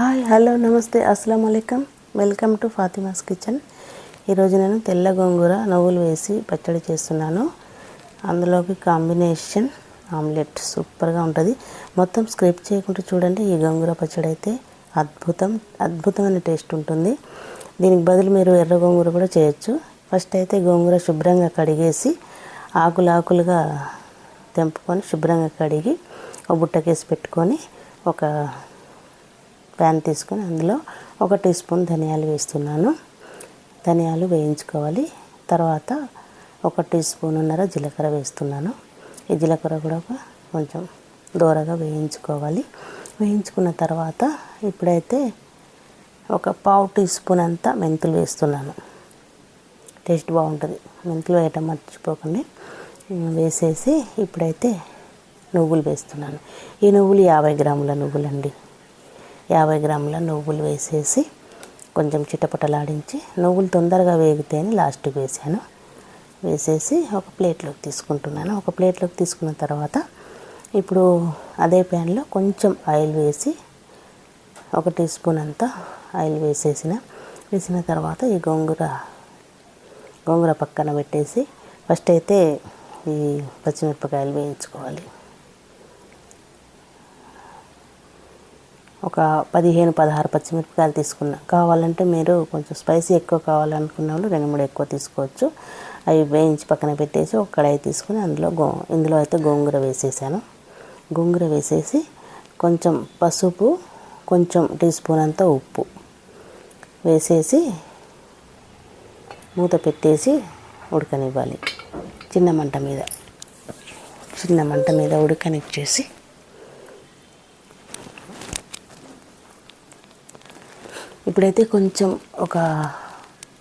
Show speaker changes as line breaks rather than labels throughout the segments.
Hi hello నమస్తే అస్సలం అయికం వెల్కమ్ టు ఫాతిమాస్ కిచెన్. ఈరోజు నేను తెల్ల గోంగూర నువ్వులు వేసి పచ్చడి చేస్తున్నాను. అందులోకి కాంబినేషన్ ఆమ్లెట్ సూపర్గా ఉంటుంది. మొత్తం స్క్రిప్ట్ చేయకుండా చూడండి ఈ గోంగూర పచ్చడి అయితే అద్భుతం అద్భుతమైన టేస్ట్ ఉంటుంది. దీనికి బదులు మీరు ఎర్ర గోంగూర కూడా చేయొచ్చు. ఫస్ట్ అయితే గోంగూర శుభ్రంగా కడిగేసి ఆకులు ఆకులుగా తెంపుకొని శుభ్రంగా కడిగి ఒక బుట్టకేసి పెట్టుకొని ఒక ప్యాన్ తీసుకొని అందులో ఒక టీ స్పూన్ ధనియాలు వేస్తున్నాను. ధనియాలు వేయించుకోవాలి. తర్వాత ఒక టీ స్పూన్నర జీలకర్ర వేస్తున్నాను. ఈ జీలకర్ర కూడా ఒక కొంచెం దూరగా వేయించుకోవాలి. వేయించుకున్న తర్వాత ఇప్పుడైతే ఒక పావు టీ స్పూన్ అంతా మెంతులు వేస్తున్నాను. టేస్ట్ బాగుంటుంది. మెంతులు వేయటం మర్చిపోకండి. వేసేసి ఇప్పుడైతే నువ్వులు వేస్తున్నాను. ఈ నువ్వులు యాభై గ్రాముల నువ్వులండి. యాభై గ్రాముల నువ్వులు వేసేసి కొంచెం చిటపటలాడించి నువ్వులు తొందరగా వేగితేనే లాస్ట్కి వేసాను. వేసేసి ఒక ప్లేట్లోకి తీసుకుంటున్నాను. ఒక ప్లేట్లోకి తీసుకున్న తర్వాత ఇప్పుడు అదే ప్యాన్లో కొంచెం ఆయిల్ వేసి ఒక టీ స్పూన్ అంతా ఆయిల్ వేసేసిన. వేసిన తర్వాత ఈ గోంగూర గోంగూర పక్కన పెట్టేసి ఫస్ట్ అయితే ఈ పచ్చిమిరపకాయలు వేయించుకోవాలి. ఒక పదిహేను పదహారు పచ్చిమిరపకాయలు తీసుకున్నా. కావాలంటే మీరు కొంచెం స్పైసీ ఎక్కువ కావాలనుకున్న వాళ్ళు రెండు మూడు ఎక్కువ తీసుకోవచ్చు. అవి వేయించి పక్కన పెట్టేసి ఒక కడాయి తీసుకుని అందులో గో ఇందులో అయితే గోంగూర వేసేసాను. గోంగూర వేసేసి కొంచెం పసుపు కొంచెం టీ స్పూన్ అంతా ఉప్పు వేసేసి మూత పెట్టేసి ఉడకనివ్వాలి. చిన్న మంట మీద చిన్న మంట మీద ఉడకనిచ్చేసి ఇప్పుడైతే కొంచెం ఒక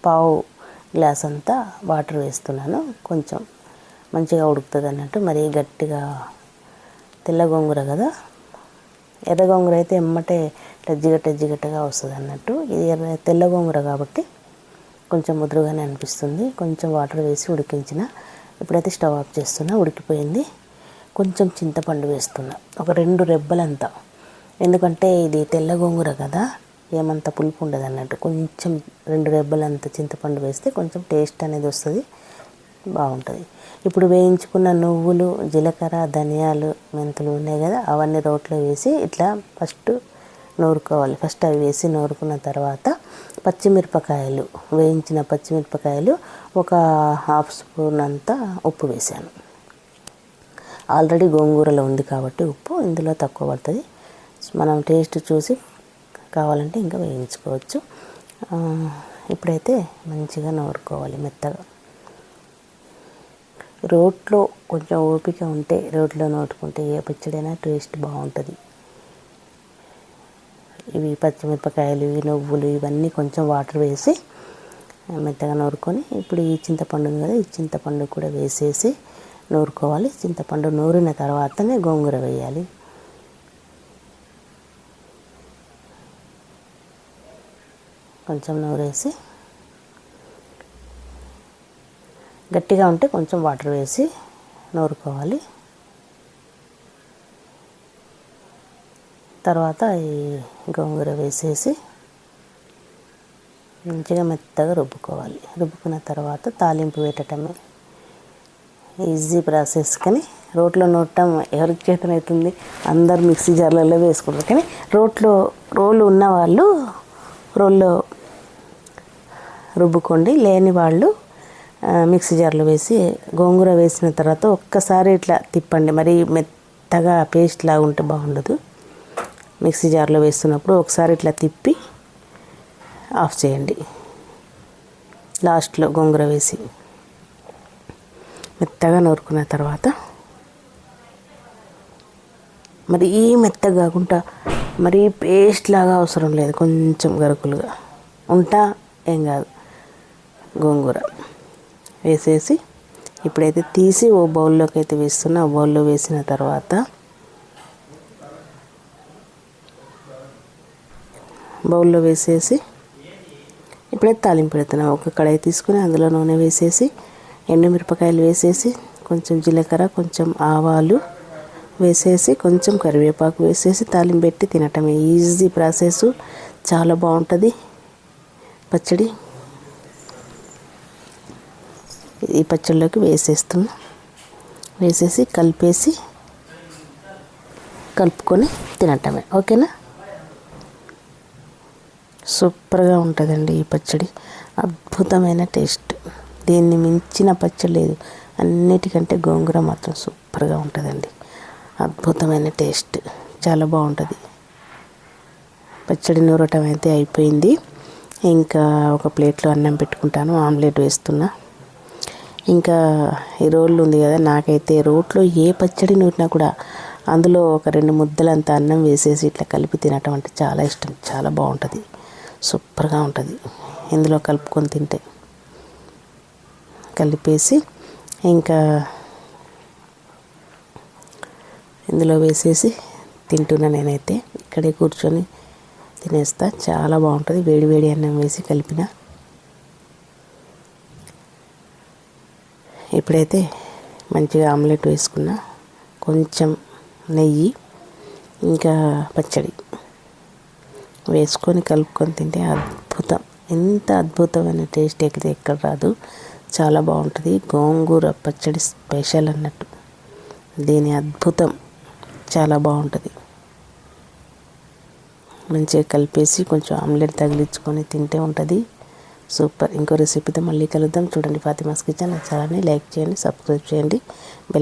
పావు గ్లాస్ అంతా వాటర్ వేస్తున్నాను. కొంచెం మంచిగా ఉడుకుతుంది అన్నట్టు మరీ గట్టిగా తెల్ల గోంగూర కదా. ఎర్ర గోంగూర అయితే ఎమ్మటే టజ్జిగ టజ్జిగట్టగా వస్తుంది అన్నట్టు ఇది ఎర్ర తెల్ల గోంగూర కాబట్టి కొంచెం ముదురుగానే అనిపిస్తుంది. కొంచెం వాటర్ వేసి ఉడికించిన ఇప్పుడైతే స్టవ్ ఆఫ్ చేస్తున్నా ఉడికిపోయింది. కొంచెం చింతపండు వేస్తున్నా ఒక రెండు రెబ్బలంతా. ఎందుకంటే ఇది తెల్ల గోంగూర కదా. ఏమంత పులుపు ఉండదు అన్నట్టు. కొంచెం రెండు రెబ్బలంత చింతపండు వేస్తే కొంచెం టేస్ట్ అనేది వస్తుంది బాగుంటుంది. ఇప్పుడు వేయించుకున్న నువ్వులు జీలకర్ర ధనియాలు మెంతులు ఉన్నాయి కదా అవన్నీ రోట్లో వేసి ఇట్లా ఫస్ట్ నూరుకోవాలి. ఫస్ట్ అవి వేసి నూరుకున్న తర్వాత పచ్చిమిరపకాయలు వేయించిన పచ్చిమిరపకాయలు ఒక హాఫ్ స్పూన్ అంతా ఉప్పు వేసాను. ఆల్రెడీ గోంగూరలో ఉంది కాబట్టి ఉప్పు ఇందులో తక్కువ పడుతుంది. మనం టేస్ట్ చూసి కావాలంటే ఇంకా వేయించుకోవచ్చు. ఇప్పుడైతే మంచిగా నూరుకోవాలి మెత్తగా. రోట్లో కొంచెం ఓపిక ఉంటే రోట్లో నూరుకుంటే ఏ పచ్చడైనా టేస్ట్ బాగుంటుంది. ఇవి పచ్చిమిరపకాయలు ఇవి నువ్వులు ఇవన్నీ కొంచెం వాటర్ వేసి మెత్తగా నూరుకొని ఇప్పుడు ఈ చింతపండు ఉంది కదా ఈ చింతపండు కూడా వేసేసి నూరుకోవాలి. చింతపండు నూరిన తర్వాతనే గోంగూర వేయాలి. కొంచెం నూరేసి గట్టిగా ఉంటే కొంచెం వాటర్ వేసి నూరుకోవాలి. తర్వాత ఈ గోంగూర వేసేసి మంచిగా మెత్తగా రుబ్బుకోవాలి. రుబ్బుకున్న తర్వాత తాలింపు పెట్టడమే ఈజీ ప్రాసెస్. కానీ రోట్లో నూరటం ఎవరికి చేతనవుతుంది అందరు మిక్సీ జార్లలో వేసుకుంటారు. కానీ రోట్లో రోలు ఉన్న వాళ్ళు రోల్లో రుబ్బుకోండి. లేని వాళ్ళు మిక్సీ జార్లో వేసి గోంగూర వేసిన తర్వాత ఒక్కసారి ఇట్లా తిప్పండి. మరి మెత్తగా పేస్ట్ లాగా ఉంటే బాగుండదు. మిక్సీ జార్లో వేస్తున్నప్పుడు ఒకసారి ఇట్లా తిప్పి ఆఫ్ చేయండి. లాస్ట్లో గోంగూర వేసి మెత్తగా నూరుకున్న తర్వాత మరి ఈ మెత్తగా కాకుండా మరీ పేస్ట్ లాగా అవసరం లేదు. కొంచెం గరుకులుగా. ఉంటా ఏం కాదు. గోంగూర వేసేసి ఇప్పుడైతే తీసి ఓ బౌల్లోకి అయితే వేస్తున్నా. ఆ బౌల్లో వేసిన తర్వాత బౌల్లో వేసేసి ఇప్పుడైతే తాలింపు పెడుతున్నా. ఒక కడాయి తీసుకుని అందులో నూనె వేసేసి ఎండుమిరపకాయలు వేసేసి కొంచెం జీలకర్ర కొంచెం ఆవాలు వేసేసి కొంచెం కరివేపాకు వేసేసి తాలింపు పెట్టి తినటమే ఈజీ ప్రాసెస్. చాలా బాగుంటుంది. పచ్చడి ఈ పచ్చడిలోకి వేసేస్తున్నాం వేసేసి కలిపేసి కలుపుకొని తినటమే. ఓకేనా? సూపర్గా ఉంటుందండి ఈ పచ్చడి. అద్భుతమైన టేస్ట్. దీన్ని మించిన పచ్చడి లేదు. అన్నిటికంటే గోంగూర మాత్రం సూపర్గా ఉంటుందండి. అద్భుతమైన టేస్ట్. చాలా బాగుంటుంది. పచ్చడి నూరటం అయితే అయిపోయింది. ఇంకా ఒక ప్లేట్లో అన్నం పెట్టుకుంటాను. ఆమ్లెట్ వేస్తున్నా. ఇంకా ఈ రోళ్ళు ఉంది కదా నాకైతే రోట్లో ఏ పచ్చడి నూరినా కూడా అందులో ఒక రెండు ముద్దలంత అన్నం వేసేసి ఇట్లా కలిపి తినటం అంటే చాలా ఇష్టం చాలా బాగుంటుంది సూపర్గా ఉంటుంది. ఇందులో కలుపుకొని తింటే కలిపేసి ఇంకా ఇందులో వేసేసి తింటున్నా నేనైతే. ఇక్కడే కూర్చొని తినేస్తా చాలా బాగుంటుంది. వేడి వేడి అన్నం వేసి కలిపిన ఇప్పుడైతే మంచిగా ఆమ్లెట్ వేసుకున్న. కొంచెం నెయ్యి ఇంకా పచ్చడి వేసుకొని కలుపుకొని తింటే అద్భుతం. ఎంత అద్భుతమైన టేస్ట్ ఎక్కితే ఎక్కడ రాదు. చాలా బాగుంటుంది. గోంగూర పచ్చడి స్పెషల్ అన్నట్టు. దీని అద్భుతం. చాలా బాగుంటుంది. మంచిగా కలిపేసి కొంచెం ఆమ్లెట్ తగిలించుకొని తింటే ఉంటుంది. సూపర్. ఇంకో రెసిపీతో మళ్ళీ కలుద్దాం. చూడండి ఫాతిమాస్ కిచెన్ నచ్చాలని లైక్ చేయండి సబ్స్క్రైబ్ చేయండి. బెల్